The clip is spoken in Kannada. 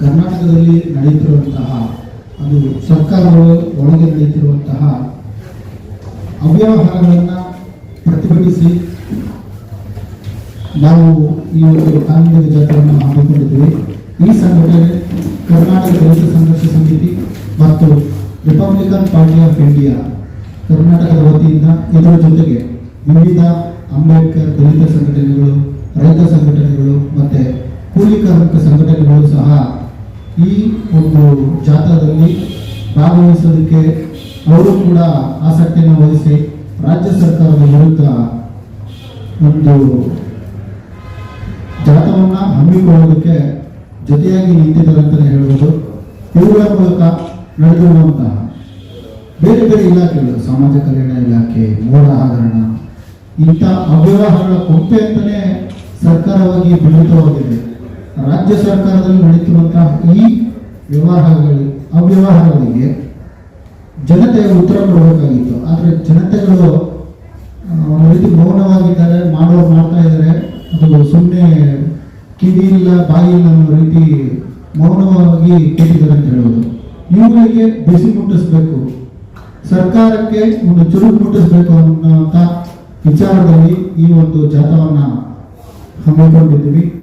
ಕರ್ನಾಟಕದಲ್ಲಿ ನಡೆಯುತ್ತಿರುವಂತಹ ಅದು ಸರ್ಕಾರಗಳು ಒಳಗೆ ನಡೆಯುತ್ತಿರುವಂತಹ ಅವ್ಯವಹಾರಗಳನ್ನು ಪ್ರತಿಭಟಿಸಿ ನಾವು ಈ ಒಂದು ಕಾನೂನಿನ ಜಾತ್ರೆಯನ್ನು ಹಮ್ಮಿಕೊಂಡಿದ್ದೀವಿ. ಈ ಸಂಘಟನೆ ಕರ್ನಾಟಕ ದಲಿತ ಸಂಘರ್ಷ ಸಮಿತಿ ಮತ್ತು ರಿಪಬ್ಲಿಕನ್ ಪಾರ್ಟಿ ಆಫ್ ಇಂಡಿಯಾ ಕರ್ನಾಟಕದ ವತಿಯಿಂದ ಇದರ ಜೊತೆಗೆ ವಿವಿಧ ಅಂಬೇಡ್ಕರ್ ದಲಿತ ಸಂಘಟನೆಗಳು ರೈತ ಸಂಘಟನೆಗಳು ಮತ್ತು ಕೂಲಿ ಕಾರ್ಮಿಕ ಸಂಘಟನೆಗಳು ಸಹ ಈ ಒಂದು ಜಾಥಾದಲ್ಲಿ ಭಾಗವಹಿಸೋದಕ್ಕೆ ಅವರು ಕೂಡ ಆಸಕ್ತಿಯನ್ನು ವಹಿಸಿ ರಾಜ್ಯ ಸರ್ಕಾರದ ವಿರುದ್ಧ ಒಂದು ಜಾಥವನ್ನ ಹಮ್ಮಿಕೊಳ್ಳೋದಕ್ಕೆ ಜೊತೆಯಾಗಿ ನಿಂತಿದ್ದಾರೆ ಅಂತಲೇ ಹೇಳ್ಬೋದು. ಇವುಗಳ ಮೂಲಕ ನಡೆದಿರುವಂತಹ ಬೇರೆ ಬೇರೆ ಇಲಾಖೆಗಳು, ಸಮಾಜ ಕಲ್ಯಾಣ ಇಲಾಖೆ, ಮೂಲ ಹಗರಣ ಇಂಥ ಅವ್ಯವಹಾರಗಳ ಕೊಂಪೆ ಅಂತಲೇ ಸರ್ಕಾರವಾಗಿ ಬಿಂಬಿತವಾಗಿದೆ ರಾಜ್ಯ ಸರ್ಕಾರದಲ್ಲಿ ನಡೀತಿರುವಂತಹ ಈ ವ್ಯವಹಾರಗಳು ಅವ್ಯವಹಾರಗಳಿಗೆ ಜನತೆ ಉತ್ತರ ಕೊಡಬೇಕಾಗಿತ್ತು ಆದರೆ ಜನತೆಗಳು ರೀತಿ ಮೌನವಾಗಿದ್ದಾರೆ, ಮಾಡೋರು ಮಾಡ್ತಾ ಇದ್ದಾರೆ. ಅದು ಸುಮ್ಮನೆ ಕಿವಿ ಇಲ್ಲ, ಬಾಯಿ ಇಲ್ಲ ಅನ್ನೋ ರೀತಿ ಮೌನವಾಗಿ ಕೇಳಿದ್ದಾರೆ ಅಂತ ಹೇಳೋದು ಇವುಗಳಿಗೆ ಬಿಸಿ ಮುಟ್ಟಿಸ್ಬೇಕು. ಸರ್ಕಾರಕ್ಕೆ ಒಂದು ಚುರುಕು ಮುಟ್ಟಿಸ್ಬೇಕು ಅನ್ನೋಂಥ ವಿಚಾರದಲ್ಲಿ ಈ ಒಂದು ಜಾಥವನ್ನು ಹಮ್ಮಿಕೊಂಡಿದ್ದೀವಿ.